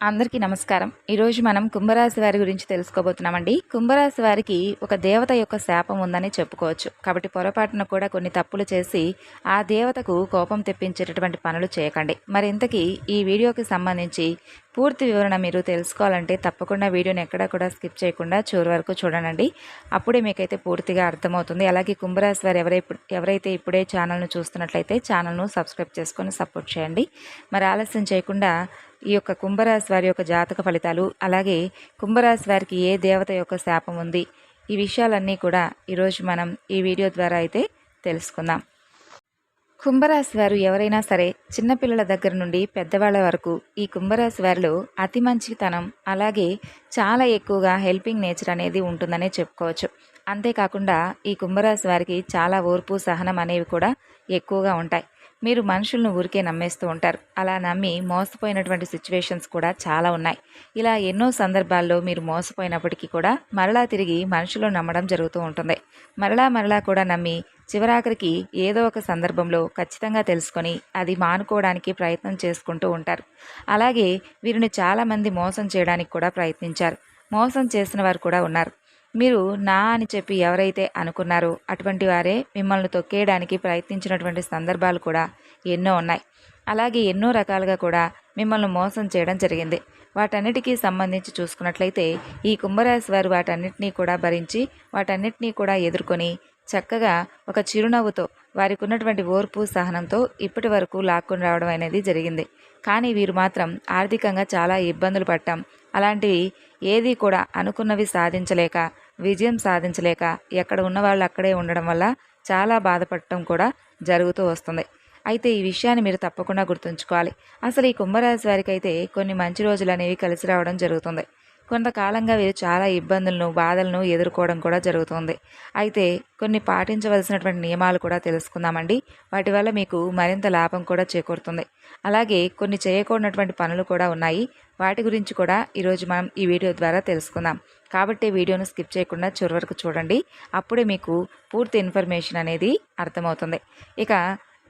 అందరికీ నమస్కారం. ఈరోజు మనం కుంభరాశి వారి గురించి తెలుసుకోబోతున్నామండి. కుంభరాశి వారికి ఒక దేవత యొక్క శాపం ఉందని చెప్పుకోవచ్చు. కాబట్టి పొరపాటున కూడా కొన్ని తప్పులు చేసి ఆ దేవతకు కోపం తెప్పించేటటువంటి పనులు చేయకండి. మరి ఇంతకీ ఈ వీడియోకి సంబంధించి పూర్తి వివరణ మీరు తెలుసుకోవాలంటే తప్పకుండా వీడియోని ఎక్కడా కూడా స్కిప్ చేయకుండా చివరి వరకు చూడనండి అప్పుడే మీకైతే పూర్తిగా అర్థమవుతుంది. అలాగే కుంభరాశి వారు ఎవరై ఎవరైతే ఇప్పుడే ఛానల్ను చూస్తున్నట్లయితే ఛానల్ను సబ్స్క్రైబ్ చేసుకొని సపోర్ట్ చేయండి. మరి ఆలస్యం చేయకుండా ఈ యొక్క కుంభరాశి వారి యొక్క జాతక ఫలితాలు అలాగే కుంభరాశి వారికి ఏ దేవత యొక్క శాపం ఉంది ఈ విషయాలన్నీ కూడా ఈరోజు మనం ఈ వీడియో ద్వారా అయితే తెలుసుకుందాం. కుంభరాశి వారు ఎవరైనా సరే చిన్నపిల్లల దగ్గర నుండి పెద్దవాళ్ళ వరకు ఈ కుంభరాశి వారిలో అతి మంచితనం అలాగే చాలా ఎక్కువగా హెల్పింగ్ నేచర్ అనేది ఉంటుందనే చెప్పుకోవచ్చు. అంతేకాకుండా ఈ కుంభరాశి వారికి చాలా ఓర్పు సహనం అనేవి కూడా ఎక్కువగా ఉంటాయి. మీరు మనుషులను ఊరికే నమ్మేస్తూ ఉంటారు. అలా నమ్మి మోసపోయినటువంటి సిచ్యువేషన్స్ కూడా చాలా ఉన్నాయి. ఇలా ఎన్నో సందర్భాల్లో మీరు మోసపోయినప్పటికీ కూడా మరలా తిరిగి మనుషులు నమ్మడం జరుగుతూ ఉంటుంది. మరలా మరలా కూడా నమ్మి చివరాఖరికి ఏదో ఒక సందర్భంలో ఖచ్చితంగా తెలుసుకొని అది మానుకోవడానికి ప్రయత్నం చేసుకుంటూ ఉంటారు. అలాగే వీరిని చాలామంది మోసం చేయడానికి కూడా ప్రయత్నించారు. మోసం చేసిన వారు కూడా ఉన్నారు. మీరు నా అని చెప్పి ఎవరైతే అనుకున్నారో అటువంటి వారే మిమ్మల్ని తొక్కేయడానికి ప్రయత్నించినటువంటి సందర్భాలు కూడా ఎన్నో ఉన్నాయి. అలాగే ఎన్నో రకాలుగా కూడా మిమ్మల్ని మోసం చేయడం జరిగింది. వాటన్నిటికీ సంబంధించి చూసుకున్నట్లయితే ఈ కుంభరాశి వారు వాటన్నిటినీ కూడా భరించి వాటన్నిటినీ కూడా ఎదుర్కొని చక్కగా ఒక చిరునవ్వుతో వారికి ఉన్నటువంటి ఓర్పు సహనంతో ఇప్పటి వరకు లాక్కొని రావడం అనేది జరిగింది. కానీ వీరు మాత్రం ఆర్థికంగా చాలా ఇబ్బందులు పడ్డాం. అలాంటివి ఏది కూడా అనుకున్నవి సాధించలేక విజయం సాధించలేక ఎక్కడ ఉన్న వాళ్ళు అక్కడే ఉండడం వల్ల చాలా బాధపడటం కూడా జరుగుతూ వస్తుంది. అయితే ఈ విషయాన్ని మీరు తప్పకుండా గుర్తుంచుకోవాలి. అసలు ఈ కుంభరాశి వారికి అయితే కొన్ని మంచి రోజులు అనేవి కలిసి రావడం జరుగుతుంది. కొంతకాలంగా వీరు చాలా ఇబ్బందులను బాధలను ఎదుర్కోవడం కూడా జరుగుతుంది. అయితే కొన్ని పాటించవలసినటువంటి నియమాలు కూడా తెలుసుకుందామండి. వాటి వల్ల మీకు మరింత లాభం కూడా చేకూరుతుంది. అలాగే కొన్ని చేయకూడనటువంటి పనులు కూడా ఉన్నాయి. వాటి గురించి కూడా ఈరోజు మనం ఈ వీడియో ద్వారా తెలుసుకుందాం. కాబట్టి వీడియోను స్కిప్ చేయకుండా చివరి వరకు చూడండి. అప్పుడే మీకు పూర్తి ఇన్ఫర్మేషన్ అనేది అర్థమవుతుంది. ఇక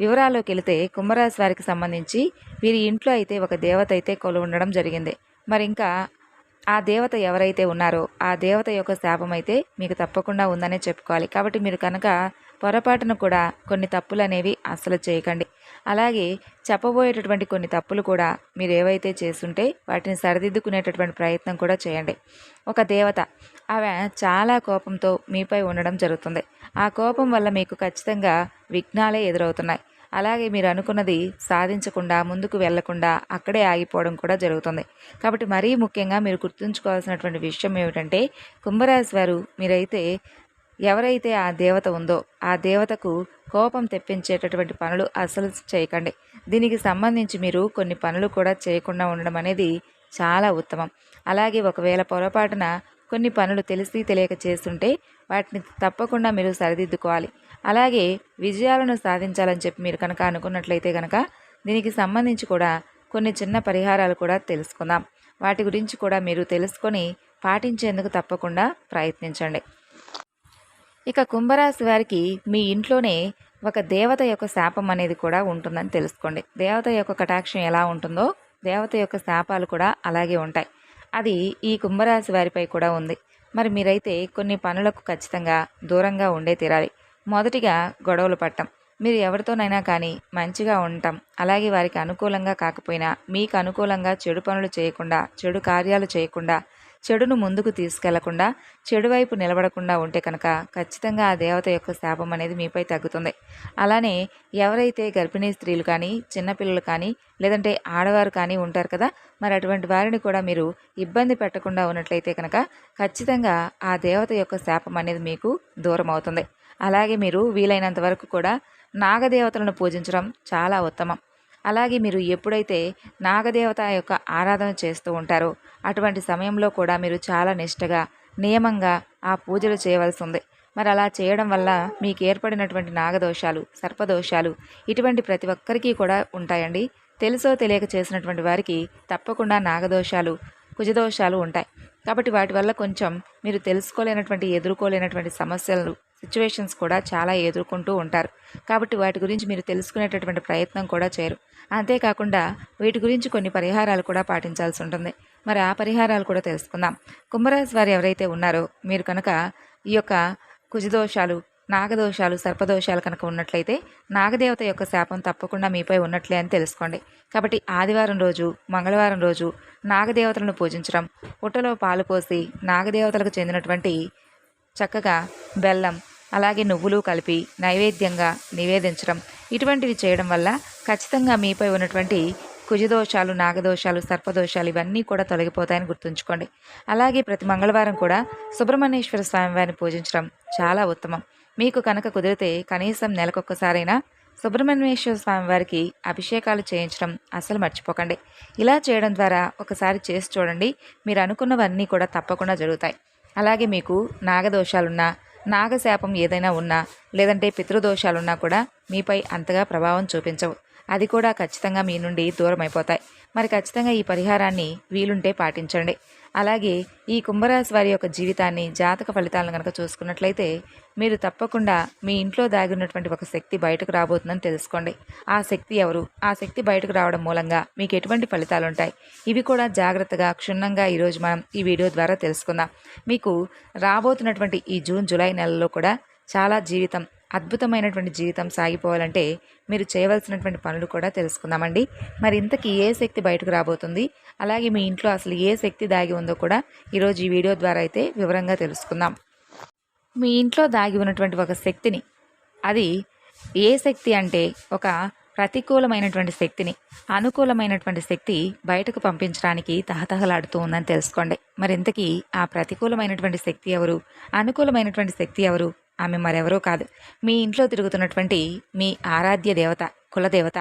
వివరాల్లోకి వెళితే కుంభరాశి వారికి సంబంధించి వీరి ఇంట్లో అయితే ఒక దేవత అయితే కొలు ఉండడం జరిగింది. మరి ఇంకా ఆ దేవత ఎవరైతే ఉన్నారో ఆ దేవత యొక్క శాపం అయితే మీకు తప్పకుండా ఉందనే చెప్పుకోవాలి. కాబట్టి మీరు కనుక పొరపాటును కూడా కొన్ని తప్పులు అనేవి అస్సలు చేయకండి. అలాగే చెప్పబోయేటటువంటి కొన్ని తప్పులు కూడా మీరు ఏవైతే చేస్తుంటే వాటిని సరిదిద్దుకునేటటువంటి ప్రయత్నం కూడా చేయండి. ఒక దేవత ఆమె చాలా కోపంతో మీపై ఉండడం జరుగుతుంది. ఆ కోపం వల్ల మీకు ఖచ్చితంగా విఘ్నాలే ఎదురవుతున్నాయి. అలాగే మీరు అనుకున్నది సాధించకుండా ముందుకు వెళ్ళకుండా అక్కడే ఆగిపోవడం కూడా జరుగుతుంది. కాబట్టి మరీ ముఖ్యంగా మీరు గుర్తుంచుకోవాల్సినటువంటి విషయం ఏమిటంటే కుంభరాశి వారు మీరైతే ఎవరైతే ఆ దేవత ఉందో ఆ దేవతకు కోపం తెప్పించేటటువంటి పనులు అసలు చేయకండి. దీనికి సంబంధించి మీరు కొన్ని పనులు కూడా చేయకుండా ఉండడం అనేది చాలా ఉత్తమం. అలాగే ఒకవేళ పొరపాటున కొన్ని పనులు తెలిసి తెలియక చేస్తుంటే వాటిని తప్పకుండా మీరు సరిదిద్దుకోవాలి. అలాగే విజయాలను సాధించాలని చెప్పి మీరు కనుక అనుకున్నట్లయితే కనుక దీనికి సంబంధించి కూడా కొన్ని చిన్న పరిహారాలు కూడా తెలుసుకుందాం. వాటి గురించి కూడా మీరు తెలుసుకొని పాటించేందుకు తప్పకుండా ప్రయత్నించండి. ఇక కుంభరాశి వారికి మీ ఇంట్లోనే ఒక దేవత యొక్క శాపం అనేది కూడా ఉంటుందని తెలుసుకోండి. దేవత యొక్క కటాక్షం ఎలా ఉంటుందో దేవత యొక్క శాపాలు కూడా అలాగే ఉంటాయి. అది ఈ కుంభరాశి వారిపై కూడా ఉంది. మరి మీరైతే కొన్ని పనులకు ఖచ్చితంగా దూరంగా ఉండే తీరాలి. మొదటిగా గొడవలు పట్టం. మీరు ఎవరితోనైనా కానీ మంచిగా ఉండటం అలాగే వారికి అనుకూలంగా కాకపోయినా మీకు అనుకూలంగా చెడు పనులు చేయకుండా చెడు కార్యాలు చేయకుండా చెడును ముందుకు తీసుకెళ్ళకుండా చెడు వైపు నిలబడకుండా ఉంటే కనుక ఖచ్చితంగా ఆ దేవత యొక్క శాపం అనేది మీపై తగ్గుతుంది. అలానే ఎవరైతే గర్భిణీ స్త్రీలు కానీ చిన్నపిల్లలు కానీ లేదంటే ఆడవారు కానీ ఉంటారు కదా మరి అటువంటి వారిని కూడా మీరు ఇబ్బంది పెట్టకుండా ఉన్నట్లయితే కనుక ఖచ్చితంగా ఆ దేవత యొక్క శాపం అనేది మీకు దూరం అవుతుంది. అలాగే మీరు వీలైనంత వరకు కూడా నాగదేవతలను పూజించడం చాలా ఉత్తమం. అలాగే మీరు ఎప్పుడైతే నాగదేవత యొక్క ఆరాధన చేస్తూ ఉంటారో అటువంటి సమయంలో కూడా మీరు చాలా నిష్టగా నియమంగా ఆ పూజలు చేయవలసి ఉంది మరి అలా చేయడం వల్ల మీకు ఏర్పడినటువంటి నాగదోషాలు సర్పదోషాలు ఇటువంటి ప్రతి ఒక్కరికి కూడా ఉంటాయండి. తెలుసో తెలియక చేసినటువంటి వారికి తప్పకుండా నాగదోషాలు కుజదోషాలు ఉంటాయి. కాబట్టి వాటి వల్ల కొంచెం మీరు తెలుసుకోలేనటువంటి ఎదుర్కోలేనటువంటి సమస్యలు సిచ్యువేషన్స్ కూడా చాలా ఎదుర్కొంటూ ఉంటారు. కాబట్టి వాటి గురించి మీరు తెలుసుకునేటటువంటి ప్రయత్నం కూడా చేయరు. అంతేకాకుండా వీటి గురించి కొన్ని పరిహారాలు కూడా పాటించాల్సి ఉంటుంది. మరి ఆ పరిహారాలు కూడా తెలుసుకుందాం. కుంభరాశి వారు ఎవరైతే ఉన్నారో మీరు కనుక ఈ యొక్క కుజదోషాలు నాగదోషాలు సర్పదోషాలు కనుక ఉన్నట్లయితే నాగదేవత యొక్క శాపం తప్పకుండా మీపై ఉన్నట్లే అని తెలుసుకోండి. కాబట్టి ఆదివారం రోజు మంగళవారం రోజు నాగదేవతలను పూజించడం పుట్టలో పాలు పోసి నాగదేవతలకు చెందినటువంటి చక్కగా బెల్లం అలాగే నువ్వులు కలిపి నైవేద్యంగా నివేదించడం ఇటువంటివి చేయడం వల్ల ఖచ్చితంగా మీపై ఉన్నటువంటి కుజదోషాలు నాగదోషాలు సర్పదోషాలు ఇవన్నీ కూడా తొలగిపోతాయని గుర్తుంచుకోండి. అలాగే ప్రతి మంగళవారం కూడా సుబ్రహ్మణ్యేశ్వర స్వామి వారిని పూజించడం చాలా ఉత్తమం. మీకు కనుక కుదిరితే కనీసం నెలకొక్కసారైనా సుబ్రహ్మణ్యేశ్వర స్వామి వారికి అభిషేకాలు చేయించడం అసలు మర్చిపోకండి. ఇలా చేయడం ద్వారా ఒకసారి చేసి చూడండి మీరు అనుకున్నవన్నీ కూడా తప్పకుండా జరుగుతాయి. అలాగే మీకు నాగదోషాలున్నా నాగశాపం ఏదైనా ఉన్నా లేదంటే పితృదోషాలున్నా కూడా మీపై అంతగా ప్రభావం చూపించవు. అది కూడా ఖచ్చితంగా మీ నుండి దూరం అయిపోతాయి మరి ఖచ్చితంగా ఈ పరిహారాన్ని వీలుంటే పాటించండి. అలాగే ఈ కుంభరాశి వారి యొక్క జీవితాన్ని జాతక ఫలితాలను కనుక చూసుకున్నట్లయితే మీరు తప్పకుండా మీ ఇంట్లో దాగి ఉన్నటువంటి ఒక శక్తి బయటకు రాబోతుందని తెలుసుకోండి. ఆ శక్తి ఎవరు? ఆ శక్తి బయటకు రావడం మూలంగా మీకు ఎటువంటి ఫలితాలు ఉంటాయి ఇవి కూడా జాగ్రత్తగా క్షుణ్ణంగా ఈరోజు మనం ఈ వీడియో ద్వారా తెలుసుకుందాం. మీకు రాబోతున్నటువంటి ఈ జూన్ జూలై నెలలో కూడా చాలా జీవితం అద్భుతమైనటువంటి జీవితం సాగిపోవాలంటే మీరు చేయవలసినటువంటి పనులు కూడా తెలుసుకుందామండి. మరి ఇంతకీ ఏ శక్తి బయటకు రాబోతుంది? అలాగే మీ ఇంట్లో అసలు ఏ శక్తి దాగి ఉందో కూడా ఈరోజు ఈ వీడియో ద్వారా అయితే వివరంగా తెలుసుకుందాం. మీ ఇంట్లో దాగి ఉన్నటువంటి ఒక శక్తిని అది ఏ శక్తి అంటే ఒక ప్రతికూలమైనటువంటి శక్తిని అనుకూలమైనటువంటి శక్తి బయటకు పంపించడానికి తహతహలాడుతూ ఉందని తెలుసుకోండి. మరి ఇంతకీ ఆ ప్రతికూలమైనటువంటి శక్తి ఎవరు? అనుకూలమైనటువంటి శక్తి ఎవరు? ఆమె మరెవరూ కాదు. మీ ఇంట్లో తిరుగుతున్నటువంటి మీ ఆరాధ్య దేవత కులదేవత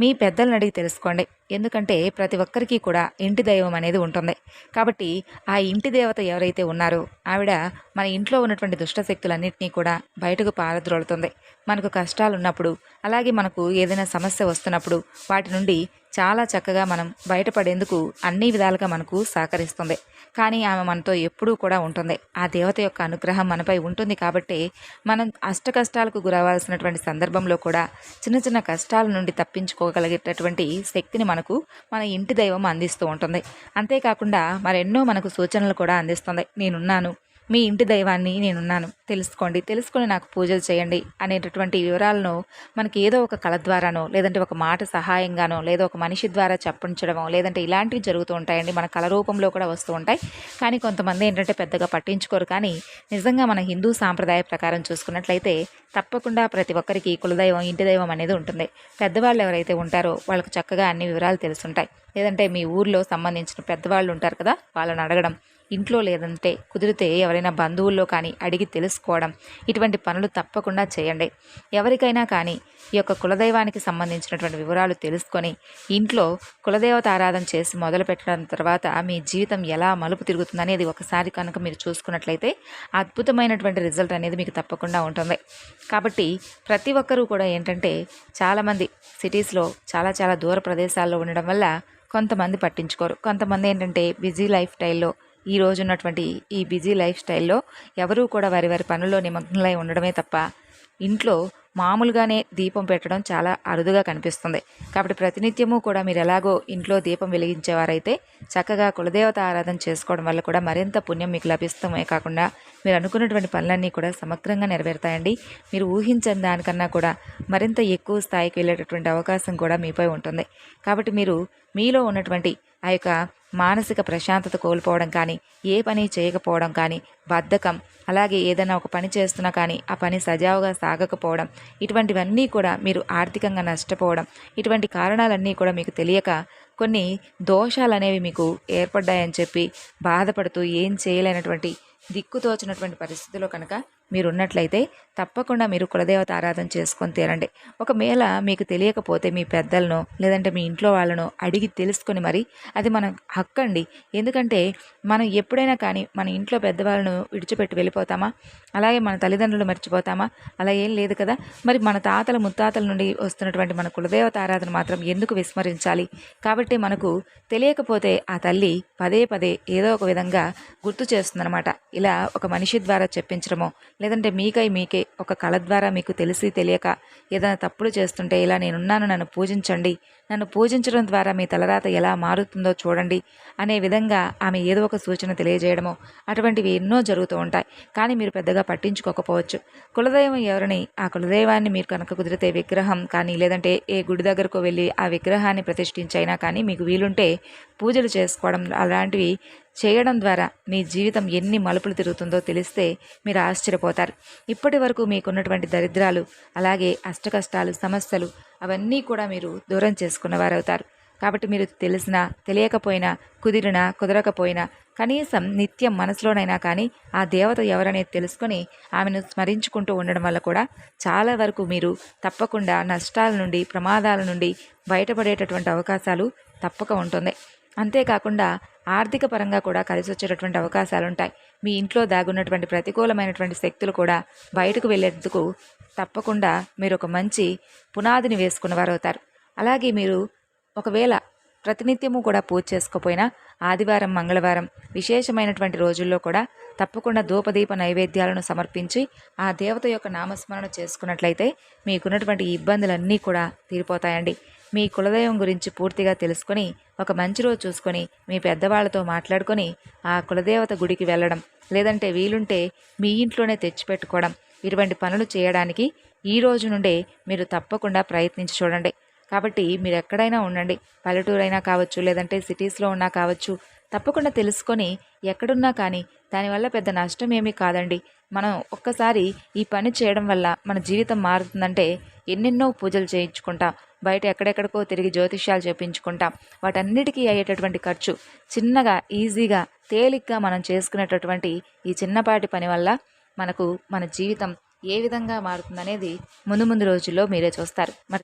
మీ పెద్దలను అడిగి తెలుసుకోండి. ఎందుకంటే ప్రతి ఒక్కరికి కూడా ఇంటి దైవం అనేది ఉంటుంది. కాబట్టి ఆ ఇంటి దేవత ఎవరైతే ఉన్నారో ఆవిడ మన ఇంట్లో ఉన్నటువంటి దుష్టశక్తులన్నింటినీ కూడా బయటకు పారద్రోలుతుంది. మనకు కష్టాలు ఉన్నప్పుడు అలాగే మనకు ఏదైనా సమస్య వస్తున్నప్పుడు వాటి నుండి చాలా చక్కగా మనం బయటపడేందుకు అన్ని విధాలుగా మనకు సహకరిస్తుంది. కానీ ఆమె మనతో ఎప్పుడూ కూడా ఉంటుంది. ఆ దేవత యొక్క అనుగ్రహం మనపై ఉంటుంది కాబట్టి మనం అష్ట కష్టాలకు గురవాల్సినటువంటి సందర్భంలో కూడా చిన్న చిన్న కష్టాల నుండి తప్పించుకోగలిగేటటువంటి శక్తిని మనకు మన ఇంటి దైవం అందిస్తూ ఉంటుంది. అంతేకాకుండా మరెన్నో మనకు సూచనలు కూడా అందిస్తుంది. నేనున్నాను మీ ఇంటి దైవాన్ని నేనున్నాను. తెలుసుకోండి. తెలుసుకొని నాకు పూజలు చేయండి అనేటటువంటి వివరాలను మనకి ఏదో ఒక కళ ద్వారానో లేదంటే ఒక మాట సహాయంగానో లేదా ఒక మనిషి ద్వారా చెప్పించడమో లేదంటే ఇలాంటివి జరుగుతూ ఉంటాయండి. మన కళ రూపంలో కూడా వస్తూ ఉంటాయి. కానీ కొంతమంది ఏంటంటే పెద్దగా పట్టించుకోరు. కానీ నిజంగా మన హిందూ సాంప్రదాయ ప్రకారం చూసుకున్నట్లయితే తప్పకుండా ప్రతి ఒక్కరికి కులదైవం ఇంటి దైవం అనేది ఉంటుంది. పెద్దవాళ్ళు ఎవరైతే ఉంటారో వాళ్ళకు చక్కగా అన్ని వివరాలు తెలుసుంటాయి. లేదంటే మీ ఊర్లో సంబంధించిన పెద్దవాళ్ళు ఉంటారు కదా వాళ్ళని అడగడం ఇంట్లో లేదంటే కుదిరితే ఎవరైనా బంధువుల్లో కానీ అడిగి తెలుసుకోవడం ఇటువంటి పనులు తప్పకుండా చేయండి. ఎవరికైనా కానీ ఈ యొక్క కులదైవానికి సంబంధించినటువంటి వివరాలు తెలుసుకొని ఇంట్లో కులదేవత ఆరాధన చేసి మొదలు పెట్టడం తర్వాత మీ జీవితం ఎలా మలుపు తిరుగుతుందనేది ఒకసారి కనుక మీరు చూసుకున్నట్లయితే అద్భుతమైనటువంటి రిజల్ట్ అనేది మీకు తప్పకుండా ఉంటుంది. కాబట్టి ప్రతి ఒక్కరూ కూడా ఏంటంటే చాలామంది సిటీస్లో చాలా చాలా దూర ప్రదేశాల్లో ఉండడం వల్ల కొంతమంది పట్టించుకోరు. కొంతమంది ఏంటంటే బిజీ లైఫ్ స్టైల్లో ఈ రోజు ఉన్నటువంటి ఈ బిజీ లైఫ్ స్టైల్లో ఎవరూ కూడా వారి వారి పనుల్లో నిమగ్నలై ఉండడమే తప్ప ఇంట్లో మామూలుగానే దీపం పెట్టడం చాలా అరుదుగా కనిపిస్తుంది. కాబట్టి ప్రతినిత్యము కూడా మీరు ఎలాగో ఇంట్లో దీపం వెలిగించేవారైతే చక్కగా కులదేవత ఆరాధన చేసుకోవడం వల్ల కూడా మరింత పుణ్యం మీకు లభిస్తామే కాకుండా మీరు అనుకున్నటువంటి పనులన్నీ కూడా సమగ్రంగా నెరవేరుతాయండి. మీరు ఊహించని దానికన్నా కూడా మరింత ఎక్కువ స్థాయికి వెళ్ళేటటువంటి అవకాశం కూడా మీపై ఉంటుంది. కాబట్టి మీరు మీలో ఉన్నటువంటి ఆ యొక్క మానసిక ప్రశాంతత కోల్పోవడం కానీ ఏ పని చేయకపోవడం కానీ బద్ధకం అలాగే ఏదైనా ఒక పని చేస్తున్నా కానీ ఆ పని సజావుగా సాగకపోవడం ఇటువంటివన్నీ కూడా మీరు ఆర్థికంగా నష్టపోవడం ఇటువంటి కారణాలన్నీ కూడా మీకు తెలియక కొన్ని దోషాలు అనేవి మీకు ఏర్పడ్డాయని చెప్పి బాధపడుతూ ఏం చేయలేనటువంటి దిక్కుతోచినటువంటి పరిస్థితిలో కనుక మీరు ఉన్నట్లయితే తప్పకుండా మీరు కులదేవత ఆరాధన చేసుకొని తీరండి. ఒకవేళ మీకు తెలియకపోతే మీ పెద్దలను లేదంటే మీ ఇంట్లో వాళ్ళను అడిగి తెలుసుకొని మరి అది మన హక్కండి ఎందుకంటే మనం ఎప్పుడైనా కానీ మన ఇంట్లో పెద్దవాళ్ళను విడిచిపెట్టి వెళ్ళిపోతామా? అలాగే మన తల్లిదండ్రులు మర్చిపోతామా? అలా ఏం లేదు కదా. మరి మన తాతల ముత్తాతల నుండి వస్తున్నటువంటి మన కులదేవత ఆరాధన మాత్రం ఎందుకు విస్మరించాలి? కాబట్టి మనకు తెలియకపోతే ఆ తల్లి పదే పదే ఏదో ఒక విధంగా గుర్తు చేస్తుందన్నమాట. ఇలా ఒక మనిషి ద్వారా చెప్పించడమో లేదంటే మీకై మీకే ఒక కళ ద్వారా మీకు తెలిసి తెలియక ఏదైనా తప్పులు చేస్తుంటే ఇలా నేనున్నాను నన్ను పూజించండి నన్ను పూజించడం ద్వారా మీ తలరాత ఎలా మారుతుందో చూడండి అనే విధంగా ఆమె ఏదో ఒక సూచన తెలియజేయడమో అటువంటివి ఎన్నో జరుగుతూ ఉంటాయి. కానీ మీరు పెద్దగా పట్టించుకోకపోవచ్చు. కులదైవం ఎవరిని? ఆ కులదైవాన్ని మీరు కనుక కుదిరితే విగ్రహం కానీ లేదంటే ఏ గుడి దగ్గరకు వెళ్ళి ఆ విగ్రహాన్ని ప్రతిష్ఠించైనా కానీ మీకు వీలుంటే పూజలు చేసుకోవడం అలాంటివి చేయడం ద్వారా మీ జీవితం ఎన్ని మలుపులు తిరుగుతుందో తెలిస్తే మీరు ఆశ్చర్యపోతారు. ఇప్పటి వరకు మీకున్నటువంటి దరిద్రాలు అలాగే అష్టకష్టాలు సమస్యలు అవన్నీ కూడా మీరు దూరం చేసుకున్నవారవుతారు కాబట్టి మీరు తెలిసినా తెలియకపోయినా కుదిరినా కుదరకపోయినా కనీసం నిత్యం మనసులోనైనా కానీ ఆ దేవత ఎవరనేది తెలుసుకొని ఆమెను స్మరించుకుంటూ ఉండడం వల్ల కూడా చాలా వరకు మీరు తప్పకుండా నష్టాల నుండి ప్రమాదాల నుండి బయటపడేటటువంటి అవకాశాలు తప్పక ఉంటుంది. అంతేకాకుండా ఆర్థిక పరంగా కూడా కలిసి వచ్చేటటువంటి అవకాశాలు ఉంటాయి మీ ఇంట్లో దాగున్నటువంటి ప్రతికూలమైనటువంటి శక్తులు కూడా బయటకు వెళ్ళేందుకు తప్పకుండా మీరు ఒక మంచి పునాదిని వేసుకున్న వారు అవుతారు అలాగే మీరు ఒకవేళ ప్రతినిత్యము కూడా పూజ చేసుకోపోయినా ఆదివారం మంగళవారం విశేషమైనటువంటి రోజుల్లో కూడా తప్పకుండా ధూపదీప నైవేద్యాలను సమర్పించి ఆ దేవత యొక్క నామస్మరణ చేసుకున్నట్లయితే మీకున్నటువంటి ఇబ్బందులన్నీ కూడా తీరిపోతాయండి. మీ కులదైవం గురించి పూర్తిగా తెలుసుకొని ఒక మంచి రోజు చూసుకొని మీ పెద్దవాళ్ళతో మాట్లాడుకొని ఆ కులదేవత గుడికి వెళ్ళడం లేదంటే వీలుంటే మీ ఇంట్లోనే తెచ్చిపెట్టుకోవడం ఇటువంటి పనులు చేయడానికి ఈ రోజు నుండే మీరు తప్పకుండా ప్రయత్నించి చూడండి. కాబట్టి మీరు ఎక్కడైనా ఉండండి. పల్లెటూరు అయినా కావచ్చు లేదంటే సిటీస్లో ఉన్నా కావచ్చు తప్పకుండా తెలుసుకొని ఎక్కడున్నా కానీ దానివల్ల పెద్ద నష్టం ఏమీ కాదండి. మనం ఒక్కసారి ఈ పని చేయడం వల్ల మన జీవితం మారుతుందంటే ఎన్నెన్నో పూజలు చేయించుకుంటాం. బయట ఎక్కడెక్కడికో తిరిగి జ్యోతిష్యాలు చేపించుకుంటాం. వాటన్నిటికీ అయ్యేటటువంటి ఖర్చు చిన్నగా ఈజీగా తేలిగ్గా మనం చేసుకునేటటువంటి ఈ చిన్నపాటి పని వల్ల మనకు మన జీవితం ఏ విధంగా మారుతుందనేది ముందు ముందు రోజుల్లో మీరే చూస్తారు. మరి